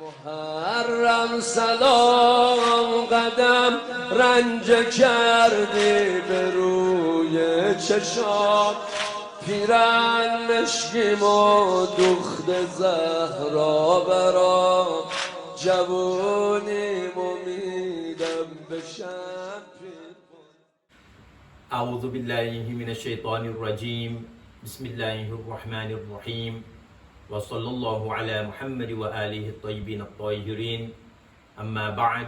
محرم سلام قدم رنج کردی به روی چشام پیرن مشکیم و دخت زهرا برا جوونیم امیدم بشم أعوذ بالله من الشيطان الرجيم بسم الله الرحمن الرحيم وصلى الله على محمد وآله الطيبين الطاهرين. أما بعد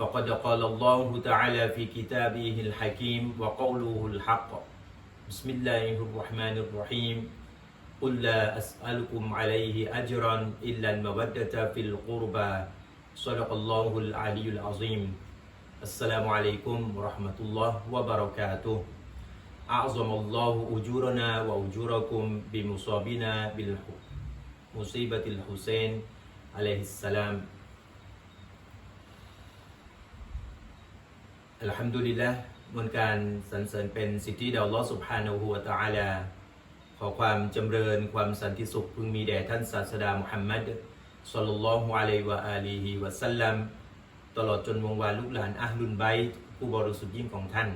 فقد قال الله تعالى في كتابه الحكيم وقوله الحق. بسم الله الرحمن الرحيم. قل لا أسألكم عليه أجرا إلا المودة في القربى. صدق الله العلي العظيم. السلام عليكم ورحمة الله وبركاته. أعظم الله أجورنا وأجوركم بمصابنا بمصيبة الحسين عليه السلام الحمد لله มวลการสรรเสริญเป็นสิทธิแด่อัลลอฮ์ سبحانه และ تعالى ขอความจำเริญความสันติสุขพึงมีแด่ท่านศาสดามุฮัมมัดศ็อลลัลลอฮุอะลัยฮิวะอาลีฮิวะสัลลัม ตลอดจนวงวานลูกหลานอัลลุนไบต์ผู้บริสุทธิ์ยิ่งของท่าน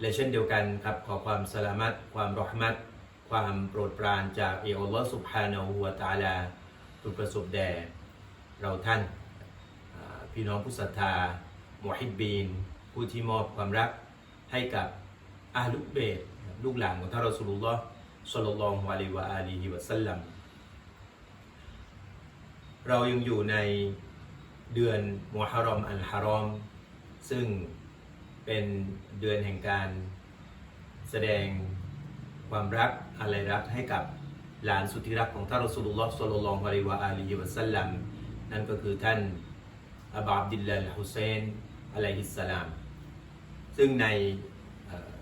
และเช่นเดียวกันครับขอความสลามัตความรอหมัตความโปรดปรานจากเออัลลอฮ์สุบฮานาหูวตาลาจงประสบแด่เราท่าน พี่น้องผู้ศรัทธามุฮิบบีน ผู้ที่มอบความรักให้กับอาลุเบตลูกหลานของท่านรอสุลลอฮ์ศ็อลลลอฮุอะลัยฮิวะอาลีฮิวะสัลลัมเรายังอยู่ในเดือนมุฮัรรอมอัลฮารอม ซึ่ง เป็นเดือนแห่งการแสดงความรักอะไรรักให้กับหลานสุดที่รักของท่านรอสูลุลลอฮ์ศ็อลลัลฮุอะลัยฮิวะอาลีวะสัลลัมนั่นก็คือท่านอับอับดิลลาฮุเซนอะลัยฮิสสลาม ซึ่งในอ่อ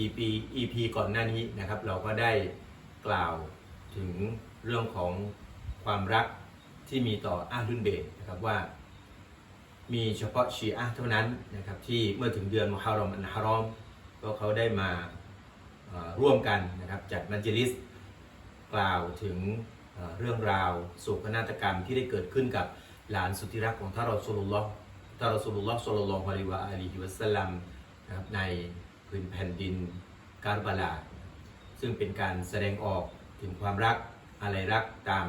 EP EP ก่อนหน้านี้นะครับ เราก็ได้กล่าวถึงเรื่องของความรักที่มีต่ออาลุนเบตนะครับว่า มีเฉพาะชีอะห์เท่านั้นนะครับที่เมื่อถึงเดือนมุฮัรรอมอันฮารอมก็เขาได้มาร่วมกันนะครับจัดมัจลิสกล่าวถึงเรื่องราวโศกนาฏกรรมที่ได้เกิดขึ้นกับหลานสุดที่รักของท่านรอสูลุลลอฮ์ท่านรอสูลุลลอฮ์ศ็อลลัลลอฮุอะลัยฮิวะอาลีฮิวะสลัมนะครับในพื้นแผ่นดินกาบาลา ซึ่งเป็นการแสดงออกถึงความรักอะไรรักตาม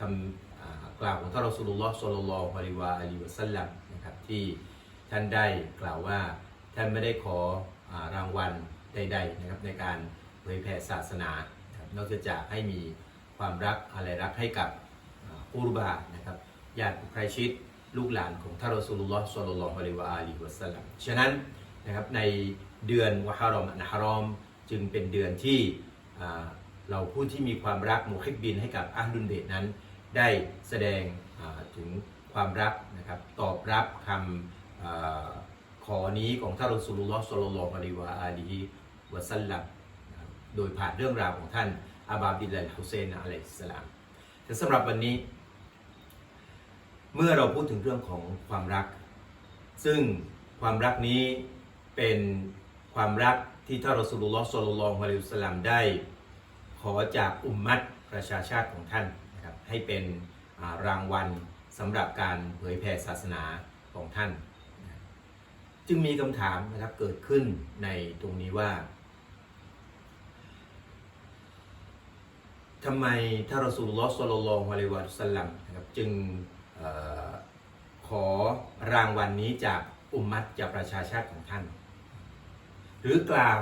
คำกล่าวของท่านรอสูลุลลอฮ์ศ็อลลัลลอฮุอะลัยฮิวะอาลีฮิวะสลัม นะครับที่ท่านได้กล่าวว่าท่านไม่ได้ขออรางวัลใดๆนะครับในการเผยแผ่ศาสนา นอกจากให้มีความรักอะไรรักให้กับอุรบานะครับญาติใกล้ชิดลูกหลานของท่านรอสูลุลลอฮ์ศ็อลลัลลอฮุอะลัยฮิวะอาลีฮิวะสัลลัมฉะนั้นนะครับในเดือนวะฮารอมอันฮารอมจึงเป็นเดือนที่เราผู้ที่มีความรักมุฮิบบินให้กับอัลลุนเบตนั้น ได้แสดงถึง ความรักนะครับตอบรับคำอขอนี้ของท่านรสุลลอฮ์ศ็อลลัลลอฮุอะลัยฮิวะอาลีฮิวะสัลลัมโดยผ่านเรื่องราวของท่านอาบาบิลลัลฮุเซนอะลัยสลามแต่สำหรับวันนี้ เมื่อเราพูดถึงเรื่องของความรัก ซึ่งความรักนี้เป็นความรักที่ท่านรสุลลอฮ์ศ็อลลัลลอฮุอะลัยฮิวะสลลัมได้ ขอจากอุมมัตประชาชาติของท่านนะครับให้เป็นรางวัล สำหรับการเผยแผ่ศาสนาของท่าน จึงมีคำถามนะครับเกิดขึ้นในตรงนี้ว่าทำไมท่านรอสูลุลอฮ์ศ็อลลัลลอฮุอะลิวะสัลลัมนะครับจึงออขอรางวัลนนี้จากอุมมัตจากประชาชาติของท่าน หรือกล่าว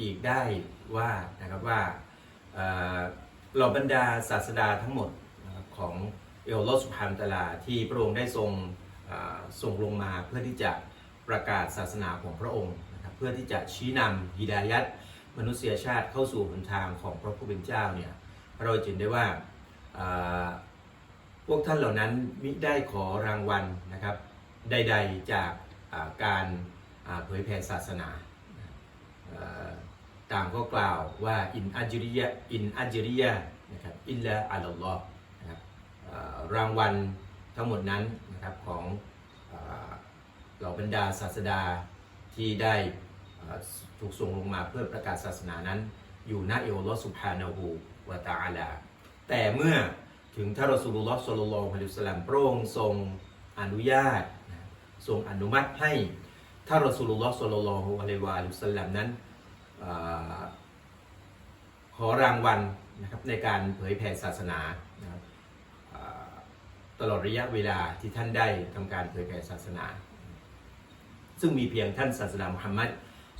อีกได้ว่านะครับว่าเหล่าบรรดาศาสดาทั้งหมดของ เอลลอสุภานตลาที่พระองค์ได้ทรงส่งลงมาเพื่อที่จะประกาศศาสนาของพระองค์นะครับเพื่อที่จะชี้นำฮิดายัตมนุษยชาติเข้าสู่หนทางของพระผู้เป็นเจ้าเนี่ยเราจะเห็นได้ว่าพวกท่านเหล่านั้นมิได้ขอรางวัลนะครับใดๆจากการเผยแผ่ศาสนาต่างก็กล่าวว่าอินอัจริยะอินอัจริยะนะครับอิลลาอัลลอฮ์ รางวัลทั้งหมดนั้นนะครับของเหล่าบรรดาศาสดาที่ได้ถูกส่งลงมาเพื่อประกาศศาสนานั้น อยู่ณเอลลอสุภานาหูวะตะอาลา แต่เมื่อถึงท่ารสูลุลลอฮ์ศ็อลลัลลอฮุอะลิวะซัลลัมพระองทรงอนุญาตทรงอนุมัติให้ท่ารสูลุลลอฮ์ศ็อลลัลลอฮุอะลิวะซัลลัมนั้นอขอรางวัลนะครับในการเผยแผ่ศาสนา ตลอดระยะเวลาที่ท่านได้ทำการเผยแผ่ศาสนา ซึ่งมีเพียงท่านศาสดามุฮัมมัด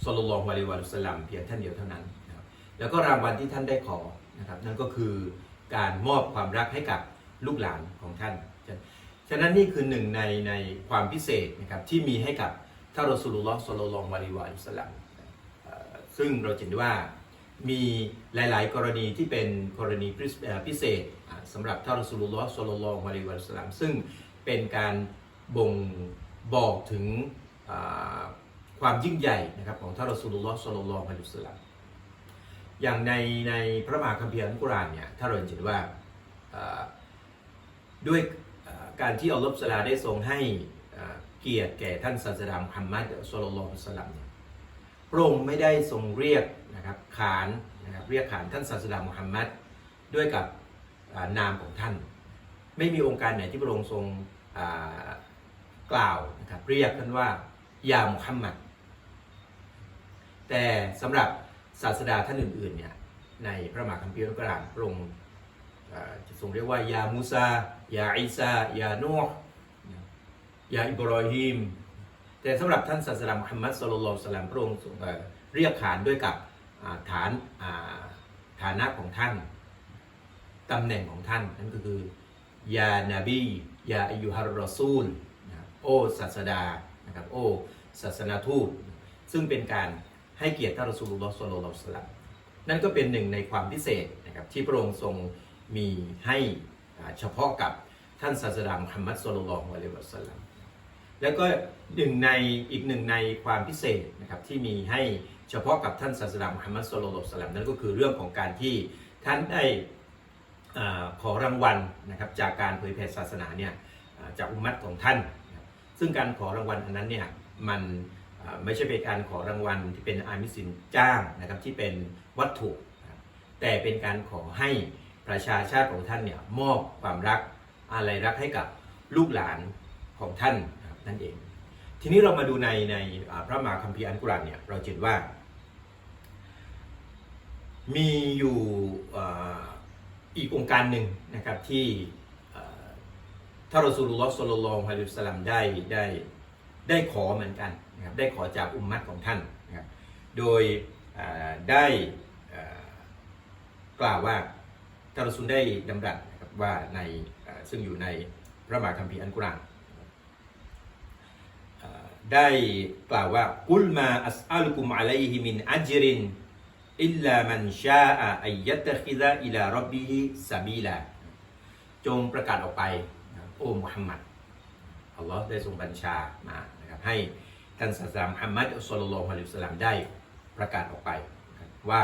สุลลัลอฮุอะลัยฮิวะสัลลัมเพียงท่านเดียวเท่านั้นนะครับแล้วก็รางวัลที่ท่านได้ขอนะครับนั่นก็คือการมอบความรักให้กับลูกหลานของท่าน ฉะนั้นนี่คือหนึ่งในในความพิเศษนะครับที่มีให้กับท่านรอสูลุลลอฮ์สุลลัลอฮุอะลัยฮิวะสัลลัมซึ่งเราเห็นได้ว่ามีหลาย ๆ กรณีที่เป็นกรณีพิเศษ สำหรับท่านรสูลุลลอฮ์สลลลลอฮุอะลัยฮิวะสัลลัมซึ่งเป็นการบ่งบอกถึงความยิ่งใหญ่นะครับของท่านรสูลุลลอฮ์ศ็อลลลลอฮุอะลัยฮิวัลลัมอย่างในในพระมหาคัมภีร์อัลกุรอานเนี่ยถ้าเราเห็นว่าอ่าด้วยการที่อัลลอฮฺสลาได้ทรงให้เกียรติแก่ท่านศาสดามุฮัมมัดศ็อลลัลลอฮุอะลัยฮิวะซัลลัมเนี่ยพระองค์ไม่ได้ทรงเรียกนะครับขานนะครับเรียกขานท่านศาสดามุฮัมมัดด้วยกับ นามของท่าน ไม่มีองค์การไหนที่พระองค์ทรงกล่าวนะครับเรียกท่านว่ายามุฮัมมัด แต่สำหรับศาสดาท่านอื่นๆเนี่ยในพระมหาคัมภีร์อัลกุรอานพระองค์จะทรงเรียกว่ายามูซายาอิสายาโนห์ยาอิบรอฮิมแต่สำหรับท่านศาสดามุฮัมมัดสุลลัลสัลลัมพระองค์ทรงเรียกขานด้วยกับฐานอ่าฐานะของท่าน ตำแหน่งของท่าน นั่นก็คือยานาบียาอายุฮารรอซูลนะครับโอศาสดานะครับโอศาสนาทูต ซึ่งเป็นการให้เกียรติท่านรอสูลุลลอฮ์ศ็อลลัลลอฮุอะลัลัมนั่นก็เป็นหนึ่งในความพิเศษนะครับที่พระองค์ทรงมีให้เฉพาะกับท่านศาสดามุฮัมมัดศ็อลลัลลอฮุอะลัยฮิวะซัลลัมแล้วก็หนึ่งในอีกหนึ่งในความพิเศษนะครับที่มีให้เฉพาะกับท่านศาสดามุฮัมมัดศ็อลลัลลอฮุอะลัลัมนั่นก็คือเรื่องของการที่ท่านได้ ขอรางวัลนะครับจากการเผยแผ่ศาสนาเนี่ยจากอุมมัตของท่าน ซึ่งการขอรางวัลอันนั้นเนี่ยมันไม่ใช่เป็นการขอรางวัลที่เป็นอามิสินจ้างนะครับที่เป็นวัตถุ แต่เป็นการขอให้ประชาชาติของท่านเนี่ยมอบความรักอะไรรักให้กับลูกหลานของท่านนั่นเอง ทีนี้เรามาดูในในพระมหาคัมภีร์อัลกุรานเนี่ยเราเห็นว่า มีอยู่ อีกองค์การหนึ่งนะครับที่ท่านรอสูลุลลอฮ์ศ็อลลัลฮะลัยฮิวะซัลลัมได้ได้ได้ขอเหมือนกันนะครับได้ขอจากอุมมัตของท่านนะครับโดยได้กล่าวว่าท่านรอสูลได้ดำรัสนะครับว่าในซึ่งอยู่ในพระมหาคัมภีร์อัลกุรานได้กล่าวว่ากุลมาอัสอัลุกุมอะลัยฮิมินอัจริน อิลลามันชาอัยยัตตะคิดะอิลารับบิฮิซาบีลาจงประกาศออกไปโอ้มุฮัมมัดอัลลอฮ์ได้ทรงบัญชามานะครับให้ท่านศาสนามุฮัมมัดสุลลัลลอฮุอะลัยฮิสลลัมได้ประกาศออกไปว่า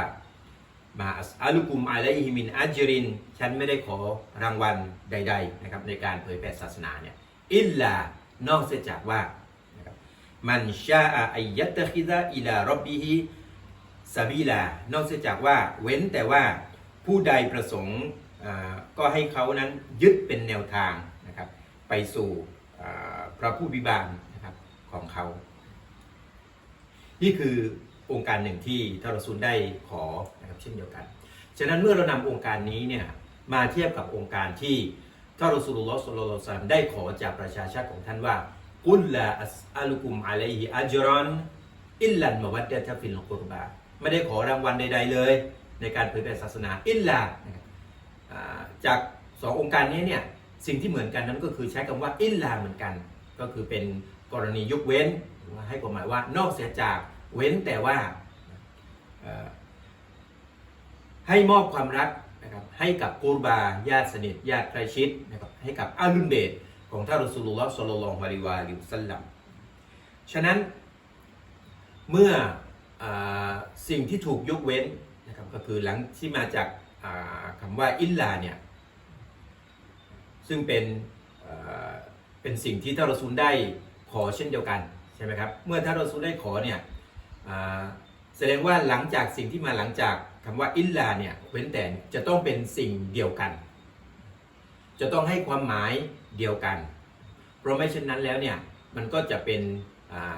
มาอัสอัลุกุมอะลัยฮิมินอัจริน ฉันไม่ได้ขอรางวัลใด ๆ นะครับ ในการเผยแผ่ศาสนาเนี่ยอิลลานอกเสียจากว่ามันชาอัยยัตตะคิดะอิลารับบิฮิ ซาบีลานอกจากว่าเว้นแต่ว่าผู้ใดประสงค์ก็ให้เขานั้นยึดเป็นแนวทางนะครับไปสู่พระผู้บิบาลนะครับของเขา นี่คือองค์การหนึ่งที่ทารอซูลได้ขอนะครับเช่นเดียวกัน ฉะนั้นเมื่อเรานำองค์การนี้เนี่ยมาเทียบกับองค์การที่ท่านรอซูลุลลอฮ์สุลลัลซัมได้ขอจากประชาชาติของท่านว่ากุลลาอัสอัลุกุมอะลัยฮิอัจรอนอิลลันมะวัดดะตะฟิลกุรบา ไม่ได้ขอรางวัลใด ๆ เลย ในการเผยแผ่ศาสนาอิลลาจากสององค์การนี้เนี่ยสิ่งที่เหมือนกันนั้นก็คือใช้คำว่าอิลลาเหมือนกัน ก็คือเป็นกรณียกเว้นให้ความหมายว่านอกเสียจากเว้นแต่ว่าให้มอบความรักนะครับให้กับกูรบาญาติสนิทญาติใกล้ชิดนะครับให้กับอาลุนเบตของท่านรอสูลุลลอฮ์ศ็อลลัลลอฮุอะลัยฮิวะลิวะซัลลัมฉะนั้นเมื่อ สิ่งที่ถูกยกเว้นนะครับก็คือหลังที่มาจากอ่าคำว่าอิลลาเนี่ยซึ่งเป็นเป็นสิ่งที่ท่านรอซูลได้ขอเช่นเดียวกันใช่ไหมครับเมื่อท่านรอซูลได้ขอเนี่ยแสดงว่าหลังจากสิ่งที่มาหลังจากคำว่าอิลลาเนี่ยเว้นแต่จะต้องเป็นสิ่งเดียวกัน จะต้องให้ความหมายเดียวกัน เพราะไม่เช่นนั้นแล้วเนี่ยมันก็จะเป็น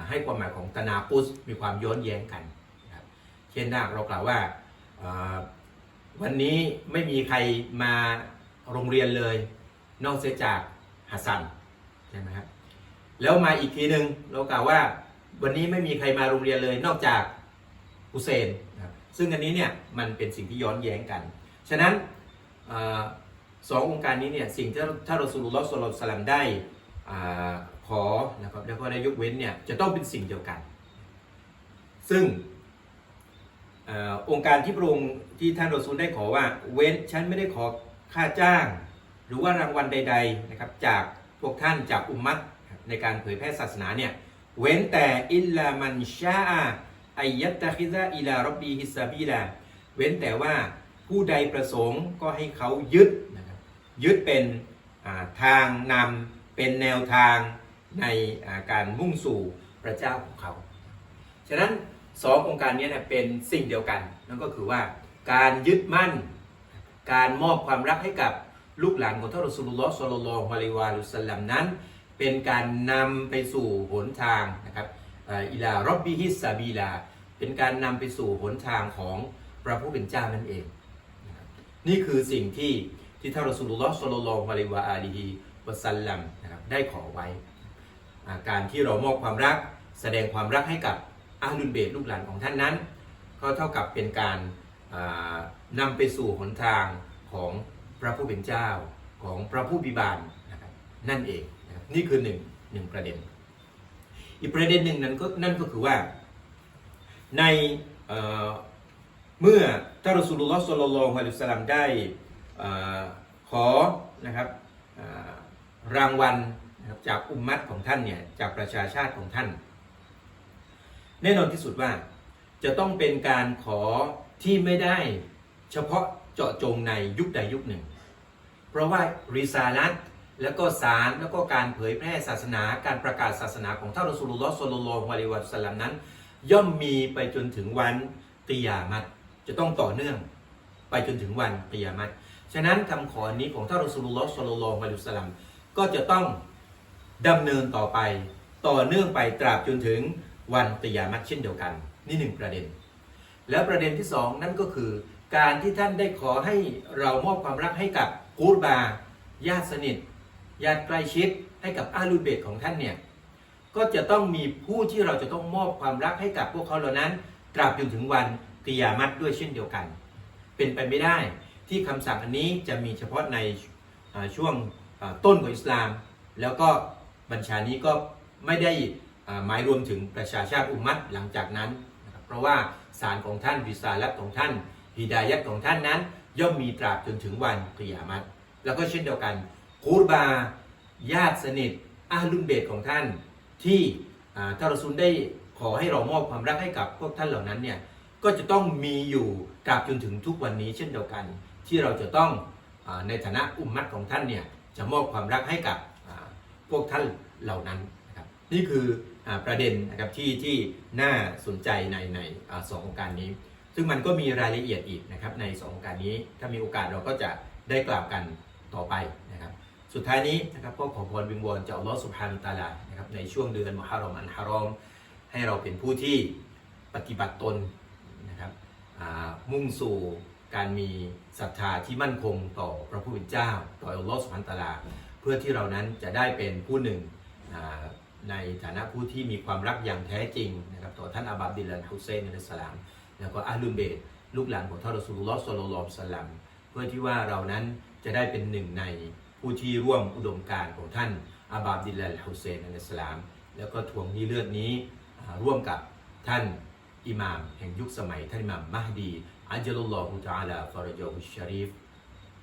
ให้ความหมายของตนาปุสมีความย้อนแย้งกันนะครับเช่นถ้าเรากล่าวว่าวันนี้ไม่มีใครมาโรงเรียนเลย นอกเสียจากฮัสซันใช่ไหมครับแล้วมาอีกทีหนึ่งเรากล่าวว่าวันนี้ไม่มีใครมาโรงเรียนเลย นอกจากฮุเซนนะครับซึ่งอันนี้เนี่ยมันเป็นสิ่งที่ย้อนแย้งกัน ฉะนั้นอสององค์การนี้เนี่ยสิ่งที่ถ้ารอสูลุลลอฮ์สุลลัลลอฮุอะลัยฮิวะซัลลัมได้ อาขอนะครับแล้วก็ได้ยกเว้นเนี่ยจะต้องเป็นสิ่งเดียวกัน ซึ่งอองค์การที่พระองค์ที่ท่านรอซูลได้ขอว่าเว้นฉันไม่ได้ขอค่าจ้าง หรือว่ารางวัลใด ๆนะครับ จากพวกท่านจากอุมมัตในการเผยแพร่ศาสนาเนี่ยเว้นแต่อิลลามันชาอาอายัตตะคิซาอิลารบบีฮิซาบีลาเว้นแต่ว่าผู้ใดประสงค์ก็ให้เขายึดนะครับยึดเป็นทางนำเป็นแนวทาง ในการมุ่งสู่พระเจ้าของเขา ฉะนั้นสององค์การนี้เป็นสิ่งเดียวกัน นั่นก็คือว่าการยึดมั่น การมอบความรักให้กับลูกหลานของท่านรอสูลุลลอฮ์ศ็อลลัลลอฮุอะลัยฮิวะสัลลัมนั้น เป็นการนำไปสู่หนทางนะครับอิลารอบบิฮิสซาบีลา เป็นการนำไปสู่หนทางของพระผู้เป็นเจ้านั่นเอง นี่คือสิ่งที่ที่ท่านรอสูลุลลอฮ์ศ็อลลัลลอฮุอะลัยฮิวะอาลีฮิวะสัลลัมนะครับได้ขอไว้ การที่เรามอบความรัก แสดงความรักให้กับอาลุนเบตลูกหลานของท่านนั้น ก็เท่ากับเป็นการอ่านำไปสู่หนทางของพระผู้เป็นเจ้าของพระผู้บิบาลนะครับนั่นเองนะครับนี่คือหนึ่งหนึ่งประเด็น อีกประเด็นหนึ่งนั้นก็นั่นก็คือว่าในเเมื่อท่านรสุลลอฮ์ศ็อลลัลลอฮุอะลัยฮิวะซัลลัมได้อขอนะครับรางวัล จากอุมมัตของท่านเนี่ยจากประชาชาติของท่าน แน่นอนที่สุดว่าจะต้องเป็นการขอที่ไม่ได้เฉพาะเจาะจงในยุคใดยุคหนึ่ง เพราะว่าริซาลัตแล้วก็สารแล้วก็การเผยแพร่ศาสนาการประกาศศาสนาของท่านรอสูลุลลอฮ์ศ็อลลัลลอฮุอะลัยฮิวะสัลลัมนั้น ย่อมมีไปจนถึงวันกิยามัตจะต้องต่อเนื่องไปจนถึงวันกิยามัตฉะนั้นคำขอนี้ของท่านรอสูลุลลอฮ์ศ็อลลัลลอฮุอะลัยฮิวะสัลลัมก็จะต้อง ดำเนินต่อไปต่อเนื่องไปตราบจนถึงวันกิยามัตเช่นเดียวกัน นี่หนึ่งประเด็น แล้วประเด็นที่สองนั่นก็คือ การที่ท่านได้ขอให้เรามอบความรักให้กับกูรบาญาติสนิทญาติใกล้ชิดให้กับอาลูเบตของท่านเนี่ยก็จะต้องมีผู้ที่เราจะต้องมอบความรักให้กับพวกเขาเหล่านั้น ตราบจนถึงวันกิยามัตด้วยเช่นเดียวกัน เป็นไปไม่ได้ที่คำสั่งอันนี้จะมีเฉพาะในช่วงต้นของอิสลาม แล้วก็ บัญชานี้ก็ไม่ได้หมายรวมถึงประชาชาติอุมัตหลังจากนั้นนะครับเพราะว่าสารของท่านวิสาลัตของท่านฮิดายัตของท่านนั้น ย่อมมีตราบจนถึงวันกิยามัตแล้วก็เช่นเดียวกันกูรบาญาติสนิทอาลุนเบตของท่านที่อ่าท่านรซูลได้ขอให้เรามอบความรักให้กับพวกท่านเหล่านั้นเนี่ยก็จะต้องมีอยู่ตราบจนถึงทุกวันนี้เช่นเดียวกัน ที่เราจะต้องอในฐานะอุมมัตของท่านเนี่ยจะมอบความรักให้กับ พวกท่านเหล่านั้นนะครับนี่คืออประเด็นนะครับที่ที่น่าสนใจในในอสององค์การนี้ ซึ่งมันก็มีรายละเอียดอีกนะครับในสององค์การนี้ ถ้ามีโอกาสเราก็จะได้กล่าวกันต่อไปนะครับสุดท้ายนี้นะครับก็ขอพรวิงวอนจากอัลลอฮฺสุบฮานุตาลานะครับในช่วงเดือนมุฮัรรอมอันฮารอม ให้เราเป็นผู้ที่ปฏิบัติตนนะครับมุ่งสู่การมีศรัทธาที่มั่นคงต่อพระผู้เป็นเจ้า ต่ออัลลอฮฺสุบฮานุตาลา เพื่อที่เรานั้นจะได้เป็นผู้หนึ่งในฐานะผู้ที่มีความรักอย่างแท้จริงนะครับต่อท่านอาบับดิลลันฮุเซนอัลสลามแล้วก็อาลุนเบตลูกหลานของท่านรอสูลุลลอฮ์ศ็อลลัลลอฮุอะลัมเพื่อที่ว่าเรานั้นจะได้เป็นหนึ่งในผู้ที่ร่วมอุดมการณ์ของท่านอาบบดิลลัลฮุเซนอัลสลามแล้วก็ทวงนี้เลือดนี้ร่วมกับท่านอิหม่ามแห่งยุคสมัยท่านอิหม่ามมหดีอัจจลุลลอฮุตะอาลาฟารจอฮุชชารีฟ